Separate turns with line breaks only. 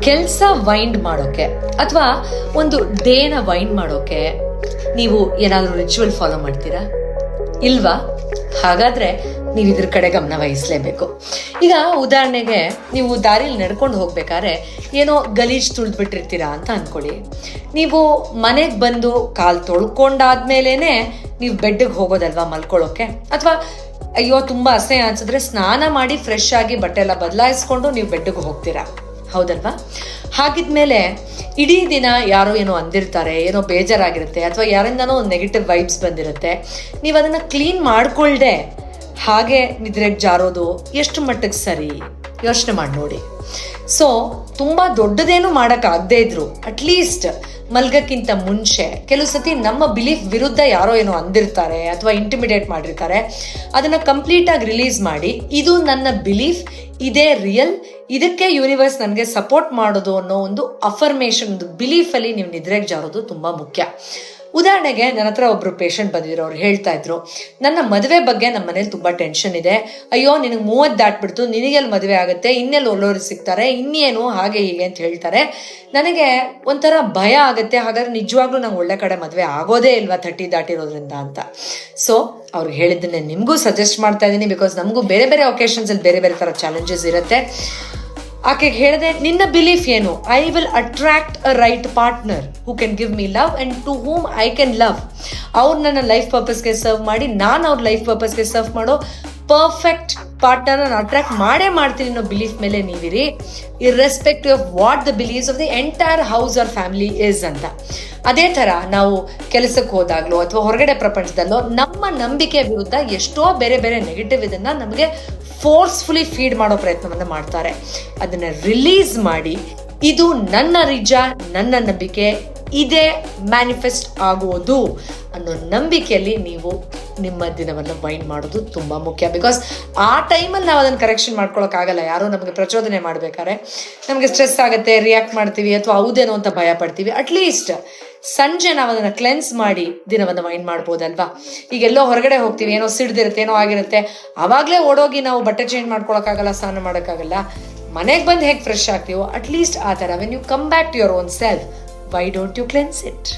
ಕೆಲಸ ವೈಂಡ್ ಮಾಡೋಕೆ ಅಥವಾ ಒಂದು ಡೇನ ವೈಂಡ್ ಮಾಡೋಕೆ ನೀವು ಏನಾದರೂ ರಿಚುವಲ್ ಫಾಲೋ ಮಾಡ್ತೀರಾ? ಇಲ್ವಾ? ಹಾಗಾದ್ರೆ ನೀವು ಇದ್ರ ಕಡೆ ಗಮನ ವಹಿಸಲೇಬೇಕು. ಈಗ ಉದಾಹರಣೆಗೆ ನೀವು ದಾರಿಲಿ ನಡ್ಕೊಂಡು ಹೋಗ್ಬೇಕಾದ್ರೆ ಏನೋ ಗಲೀಜ್ ತುಳಿದ್ಬಿಟ್ಟಿರ್ತೀರಾ ಅಂತ ಅನ್ಕೊಳ್ಳಿ. ನೀವು ಮನೆಗೆ ಬಂದು ಕಾಲು ತೊಳ್ಕೊಂಡಾದ್ಮೇಲೇ ನೀವು ಬೆಡ್ಗೆ ಹೋಗೋದಲ್ವಾ ಮಲ್ಕೊಳ್ಳೋಕೆ ಅಥವಾ ಅಯ್ಯೋ, ತುಂಬಾ ಅಸಹ್ಯ ಅನ್ಸಿದ್ರೆ ಸ್ನಾನ ಮಾಡಿ ಫ್ರೆಶ್ ಆಗಿ ಬಟ್ಟೆ ಎಲ್ಲ ಬದಲಾಯಿಸ್ಕೊಂಡು ನೀವು ಬೆಡ್ಗೆ ಹೋಗ್ತೀರಾ? ಹೌದಲ್ವಾ? ಹಾಗಿದ್ಮೇಲೆ ಇಡೀ ದಿನ ಯಾರೋ ಏನೋ ಅಂದಿರ್ತಾರೆ, ಏನೋ ಬೇಜಾರಾಗಿರುತ್ತೆ ಅಥವಾ ಯಾರಿಂದನೋ ಒಂದು ನೆಗೆಟಿವ್ ವೈಬ್ಸ್ ಬಂದಿರುತ್ತೆ. ನೀವು ಅದನ್ನು ಕ್ಲೀನ್ ಮಾಡಿಕೊಳ್ಳದೆ ಹಾಗೆ ನಿದ್ರೆಗೆ ಜಾರೋದು ಎಷ್ಟು ಮಟ್ಟಿಗೆ ಸರಿ? ಯೋಚನೆ ಮಾಡಿ ನೋಡಿ. ಸೊ ತುಂಬ ದೊಡ್ಡದೇನು ಮಾಡೋಕ್ಕಾಗದೇ ಇದ್ರು. ಅಟ್ಲೀಸ್ಟ್ ಮಲ್ಗಕ್ಕಿಂತ ಮುಂಚೆ ಕೆಲವು ಸತಿ ನಮ್ಮ ಬಿಲೀಫ್ ವಿರುದ್ಧ ಯಾರೋ ಏನೋ ಅಂದಿರ್ತಾರೆ ಅಥವಾ ಇಂಟಿಮಿಡೇಟ್ ಮಾಡಿರ್ತಾರೆ. ಅದನ್ನು ಕಂಪ್ಲೀಟಾಗಿ ರಿಲೀಸ್ ಮಾಡಿ, ಇದು ನನ್ನ ಬಿಲೀಫ್ ಇದೇ ರಿಯಲ್ ಇದಕ್ಕೆ ಯೂನಿವರ್ಸ್ ನನಗೆ ಸಪೋರ್ಟ್ ಮಾಡೋದು ಅನ್ನೋ ಒಂದು ಅಫರ್ಮೇಷನ್ ಒಂದು ಬಿಲೀಫಲ್ಲಿ ನೀವು ನಿದ್ರೆಗೆ ಜಾರೋದು ತುಂಬ ಮುಖ್ಯ. ಉದಾಹರಣೆಗೆ ನನ್ನ ಹತ್ರ ಒಬ್ರು ಪೇಷಂಟ್ ಬಂದಿದ್ರು, ಅವ್ರು ಹೇಳ್ತಾ ಇದ್ರು, ನನ್ನ ಮದುವೆ ಬಗ್ಗೆ ನಮ್ಮ ಮನೇಲಿ ತುಂಬಾ ಟೆನ್ಷನ್ ಇದೆ. ಅಯ್ಯೋ, ನಿನಗೆ ಮೂವತ್ತು ದಾಟ್ಬಿಡ್ತು. ನಿನಗೆಲ್ಲಿ ಮದುವೆ ಆಗುತ್ತೆ? ಇನ್ನೆಲ್ಲಿ ಒಳ್ಳೋರು ಸಿಗ್ತಾರೆ? ಇನ್ನೇನು? ಹಾಗೆ ಹೀಗೆ ಅಂತ ಹೇಳ್ತಾರೆ. ನನಗೆ ಒಂಥರ ಭಯ ಆಗುತ್ತೆ. ಹಾಗಾದ್ರೆ ನಿಜವಾಗ್ಲೂ ನಂಗೆ ಒಳ್ಳೆ ಕಡೆ ಮದುವೆ ಆಗೋದೇ ಇಲ್ವಾ ಥರ್ಟಿ ದಾಟಿರೋದ್ರಿಂದ ಅಂತ? ಸೊ ಅವ್ರು ಹೇಳಿದ್ದನ್ನೇ ನಿಮಗೂ ಸಜೆಸ್ಟ್ ಮಾಡ್ತಾ ಇದ್ದೀನಿ ಬಿಕಾಸ್ ನಮಗೂ ಬೇರೆ ಬೇರೆ ಒಕೇಶನ್ಸಲ್ಲಿ ಬೇರೆ ಬೇರೆ ಥರ ಚಾಲೆಂಜಸ್ ಇರುತ್ತೆ. ಆಕೆಗೆ ಹೇಳಿದೆ, ನಿನ್ನ ಬಿಲೀಫ್ ಏನು? I will attract a right partner who can give me love and to whom I can love ಅವ್ರು ನನ್ನ ಲೈಫ್ ಪರ್ಪಸ್ಗೆ ಸರ್ವ್ ಮಾಡಿ, ನಾನು ಅವ್ರ ಲೈಫ್ ಪರ್ಪಸ್ಗೆ ಸರ್ವ್ ಮಾಡೋ ಪರ್ಫೆಕ್ಟ್ ಪಾರ್ಟ್ನರ್ನ ಅಟ್ರಾಕ್ಟ್ ಮಾಡೇ ಮಾಡ್ತೀನಿ ಅನ್ನೋ ಬಿಲೀಫ್ ಮೇಲೆ ನೀವಿರಿ irrespective of what the beliefs of the entire house or family is ಅಂತ. ಅದೇ ಥರ ನಾವು ಕೆಲಸಕ್ಕೆ ಹೋದಾಗಲೋ ಅಥವಾ ಹೊರಗಡೆ ಪ್ರಪಂಚದಲ್ಲೋ ನಮ್ಮ ನಂಬಿಕೆ ವಿರುದ್ಧ ಎಷ್ಟೋ ಬೇರೆ ಬೇರೆ ನೆಗೆಟಿವ್ ಇದನ್ನು ನಮಗೆ ಫೋರ್ಸ್ಫುಲಿ ಫೀಡ್ ಮಾಡೋ ಪ್ರಯತ್ನವನ್ನು ಮಾಡ್ತಾರೆ. ಅದನ್ನು ರಿಲೀಸ್ ಮಾಡಿ, ಇದು ನನ್ನ ರಿಜ ನನ್ನ ನಂಬಿಕೆ, ಇದೇ ಮ್ಯಾನಿಫೆಸ್ಟ್ ಆಗೋದು ಅನ್ನೋ ನಂಬಿಕೆಯಲ್ಲಿ ನೀವು ನಿಮ್ಮ ದಿನವನ್ನು ವೈಂಡ್ ಮಾಡೋದು ತುಂಬ ಮುಖ್ಯ. ಬಿಕಾಸ್ ಆ ಟೈಮಲ್ಲಿ ನಾವು ಅದನ್ನು ಕರೆಕ್ಷನ್ ಮಾಡ್ಕೊಳಕ್ಕಾಗಲ್ಲ. ಯಾರೋ ನಮಗೆ ಪ್ರಚೋದನೆ ಮಾಡಬೇಕಾದ್ರೆ ನಮಗೆ ಸ್ಟ್ರೆಸ್ ಆಗುತ್ತೆ ರಿಯಾಕ್ಟ್ ಮಾಡ್ತೀವಿ ಅಥವಾ ಹೌದೇನೋ ಅಂತ ಭಯ ಪಡ್ತೀವಿ. ಅಟ್ಲೀಸ್ಟ್ ಸಂಜೆ ನಾವು ಅದನ್ನು ಕ್ಲೆನ್ಸ್ ಮಾಡಿ ದಿನವನ್ನು ವೈಂಡ್ ಮಾಡ್ಬೋದಲ್ವಾ? ಈಗೆಲ್ಲೋ ಹೊರಗಡೆ ಹೋಗ್ತೀವಿ, ಏನೋ ಸಿಡ್ದಿರುತ್ತೆ, ಏನೋ ಆಗಿರುತ್ತೆ. ಆವಾಗಲೇ ಓಡೋಗಿ ನಾವು ಬಟ್ಟೆ ಚೇಂಜ್ ಮಾಡ್ಕೊಳಕ್ಕಾಗಲ್ಲ, ಸ್ನಾನ ಮಾಡೋಕ್ಕಾಗಲ್ಲ. ಮನೆಗೆ ಬಂದು ಹೇಗೆ ಫ್ರೆಶ್ ಆಗ್ತೀವೋ ಅಟ್ಲೀಸ್ಟ್ ಆ ಥರ. When you come back to your own self why don't you cleanse it